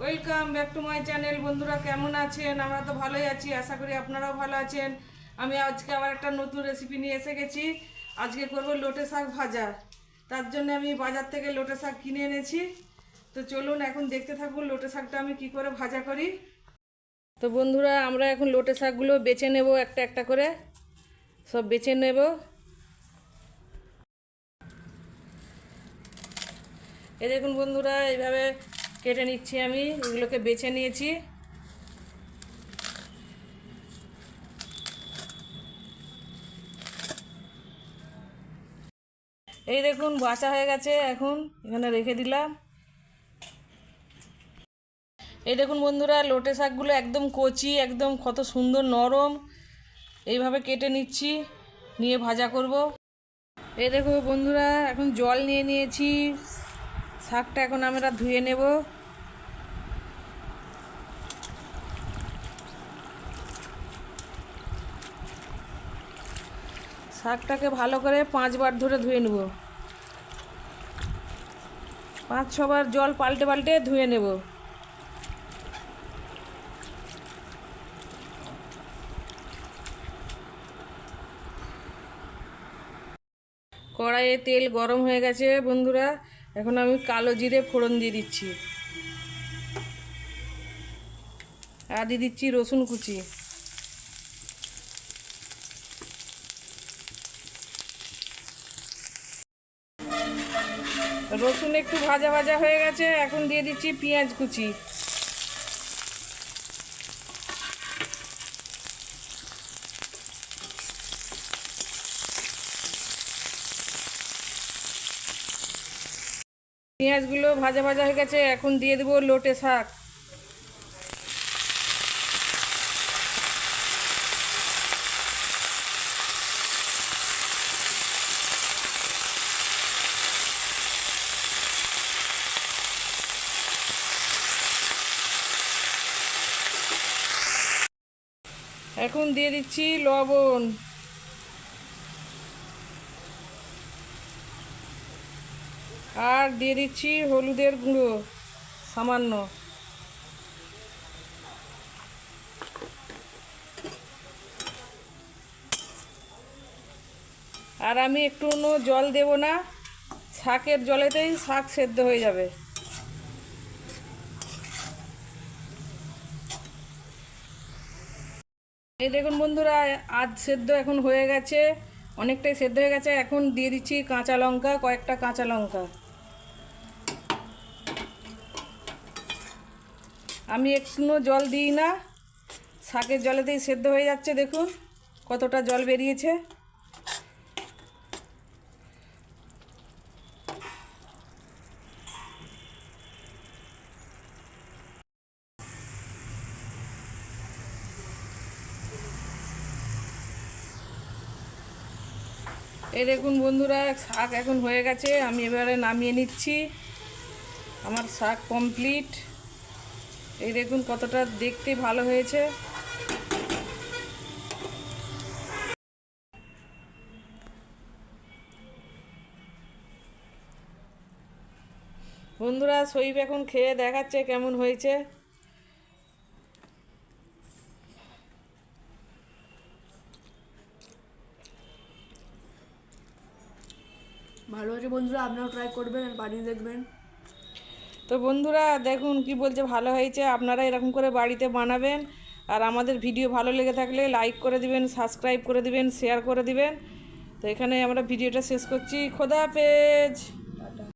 Welcome back to my channel বন্ধুরা, কেমন আছেন? আমরা তো ভালোই আছি, আশা করি আপনারাও ভালো আছেন। আমি আজকে আবার একটা নতুন রেসিপি নিয়ে এসে গেছি। আজকে করব লোটে শাক ভাজা। তার জন্য আমি বাজার থেকে লোটে শাক কিনে এনেছি। তো চলুন, এখন দেখতে থাকুন লোটে শাকটা আমি কি করে ভাজা করি। তো বন্ধুরা, আমরা এখন লোটে শাকগুলো বেছে নেব একটা একটা করে। সব বেছে নেব। এই দেখুন বন্ধুরা, এইভাবে কেটে নিচ্ছি আমি, এগুলোকে বেছে নিয়েছি। এই দেখুন, বাছা হয়ে গেছে এখন, এখানে রেখে দিলাম। এই দেখুন বন্ধুরা, লোটে শাকগুলো একদম কচি, একদম কত সুন্দর নরম। এইভাবে কেটে নিচ্ছি, নিয়ে ভাজা করব। এই দেখো বন্ধুরা, এখন জল নিয়ে নিয়েছি। শাকটা এখন আমরা ধুয়ে নেব। শাকটাকে ভালো করে পাঁচবার ধরে ধুয়ে নেব। পাঁচ, ছবার জল পাল্টে পাল্টে ধুয়ে নেব। কড়াইয়ে তেল গরম হয়ে গেছে বন্ধুরা, এখন আমি কালো জিরে ফোড়ন দিয়ে দিচ্ছি। আর দিয়ে দিচ্ছি রসুন কুচি। রসুন একটু ভাজা ভাজা হয়ে গেছে, এখন দিয়ে দিচ্ছি পেঁয়াজ কুচি। পেঁয়াজগুলো ভাজা ভাজা হয়ে গেছে, এখন দিয়ে দেবো লোটে শাক। এখন দিয়ে দিচ্ছি লবণ। আর দিয়ে দিচ্ছি হলুদের গুঁড়ো, সামান্য। আর আমি একটু জল দেব না, শাকের জলেতেই শাক সেদ্ধ হয়ে যাবে। এই দেখুন বন্ধুরা, আজ সেদ্ধ এখন হয়ে গেছে। অনেকটাই সেদ্ধ হয়ে গেছে। এখন দিয়ে দিচ্ছি কাঁচা লঙ্কা, কয়েকটা কাঁচা লঙ্কা। আমি একটু জল দিই না। শাকের জলেতেই সেদ্ধ হয়ে যাচ্ছে, দেখুন কতটা জল বেরিয়েছে। এই দেখুন বন্ধুরা, শাক এখন হয়ে গেছে, আমি এবারে নামিয়ে নিচ্ছি। আমার শাক কমপ্লিট এই দেখুন কতটা দেখতে ভালো হয়েছে। বন্ধুরা সইব এখন খেয়ে দেখাচ্ছে কেমন হয়েছে। ভালো আছে বন্ধুরা আপনারাও ট্রাই করবেন আর বানিয়ে দেখবেন। তো বন্ধুরা, দেখুন কি বলছে, ভালো হয়েছে, আপনারা এরকম করে বাড়িতে বানাবেন। আর আমাদের ভিডিও ভালো লেগে থাকলে লাইক করে দিবেন সাবস্ক্রাইব করে দিবেন শেয়ার করে দিবেন। তো এখানে আমরা ভিডিওটা শেষ করছি। খোদা হাফেজ!